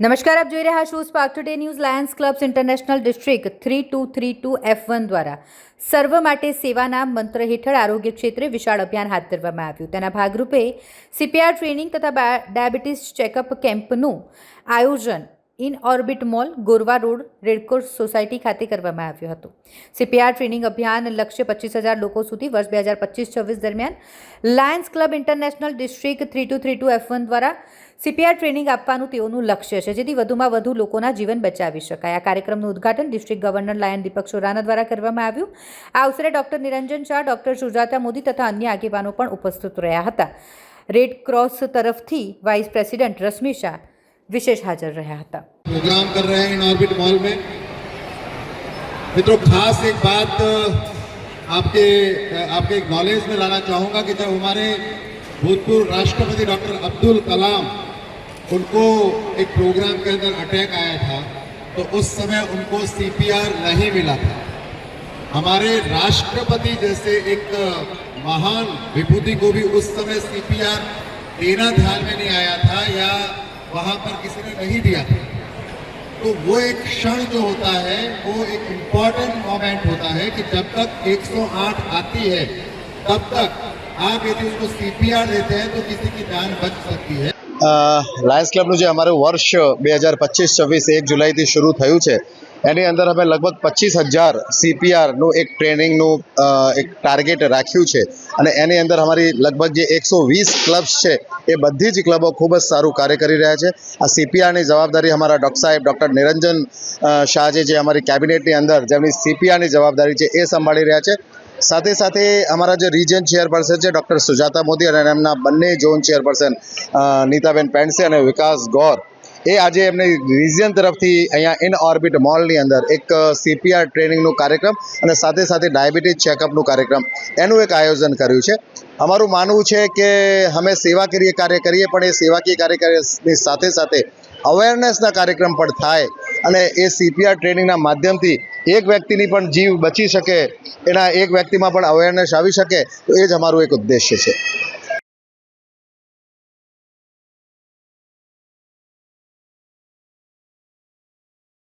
નમસ્કાર, આપ જોઈ રહ્યા છો spark today news Lions clubs international district three two three two F one દ્વારા. સર્વ માટે સેવાના મંત્ર હેઠળ આરોગ્ય ક્ષેત્રે વિશાળ અભિયાન હાથ ધરવામાં આવ્યું. તેના ભાગરૂપે સીપીઆર ટ્રેનિંગ તથા ડાયાબિટીસ ચેકઅપ કેમ્પનું આયોજન Inorbit mall, Gorwa road રેડકોર્સ society ખાતે કરવામાં આવ્યું હતું. સીપીઆર ટ્રેનિંગ અભિયાન લક્ષ્ય પચીસ હજાર લોકો સુધી વર્ષ બે હજાર પચીસ છવ્વીસ દરમિયાન Lions club international district three two three two F one દ્વારા સીપીઆર ટ્રેનિંગ આપવાનું તેઓનું લક્ષ્ય છે જેથી વધુમાં વધુ લોકોના જીવન બચાવી શકાય આ કાર્યક્રમનું ઉદ્ઘાટન district governor lion Deepak Sorana દ્વારા કરવામાં આવ્યું આ અવસરે ડોક્ટર નિરંજન શાહ ડોક્ટર સુજાતા મોદી તથા અન્ય આગેવાનો પણ ઉપસ્થિત રહ્યા હતા રેડ ક્રોસ તરફથી વાઇસ પ્રેસિડેન્ટ રશ્મિ શાહ વિશેષ હાજર રહ્યા હતા प्रोग्राम कर रहे हैं इन ऑर्बिट मॉल में मित्रों खास एक बात अ, आपके अ, आपके एक नॉलेज में लाना चाहूँगा कि जब हमारे भूतपूर्व राष्ट्रपति डॉक्टर अब्दुल कलाम उनको एक प्रोग्राम के अंदर अटैक आया था तो उस समय उनको सीपीआर नहीं मिला था। हमारे राष्ट्रपति जैसे एक महान विभूति को भी उस समय सीपीआर देना ध्यान में नहीं आया था या वहाँ पर किसी ने नहीं दिया था। तो वो एक क्षण जो होता है, वो एक इंपॉर्टेंट मोमेंट होता है कि जब तक 108 आती है, तब तक आप यदि उसको सीपीआर देते हैं तो किसी की जान बच सकती है। લાયન્સ ક્લબનું જે અમારું વર્ષ બે હજાર પચીસ છવ્વીસ એક જુલાઈથી શરૂ થયું છે, એની અંદર અમે લગભગ પચીસ હજાર સીપીઆરનું એક ટ્રેનિંગનું એક ટાર્ગેટ રાખ્યું છે. અને એની અંદર અમારી લગભગ જે એકસો વીસ ક્લબ્સ છે, એ બધી જ ક્લબો ખૂબ જ સારું કાર્ય કરી રહ્યા છે. આ સીપીઆરની જવાબદારી અમારા ડૉક્ટર સાહેબ, ડૉક્ટર નિરંજન શાહ જે અમારી કેબિનેટની અંદર જેમની સીપીઆરની જવાબદારી છે, એ સંભાળી રહ્યા છે. સાથે સાથે અમારા જે રિજન ચેરપર્સન છે ડૉક્ટર સુજાતા મોદી અને એમના બંને ઝોન ચેરપર્સન નીતાબેન પેન્સે અને વિકાસ ગૌર, એ આજે એમની રિજિયન તરફથી અહીંયા ઇન ઓર્બિટ મોલની અંદર એક સીપીઆર ટ્રેનિંગનું કાર્યક્રમ અને સાથે સાથે ડાયાબિટીસ ચેકઅપનું કાર્યક્રમ એનું એક આયોજન કર્યું છે. અમારું માનવું છે કે અમે સેવાકીય કાર્ય કરીએ, પણ એ સેવાકીય કાર્યની સાથે સાથે અવેરનેસના કાર્યક્રમ પણ થાય. અને એ સીપીઆર ટ્રેનિંગના માધ્યમથી એક વ્યક્તિની પણ જીવ બચી શકે, એના એક વ્યક્તિમાં પણ અવેરનેસ આવી શકે, તો એ જ અમારું એક ઉદ્દેશ્ય છે.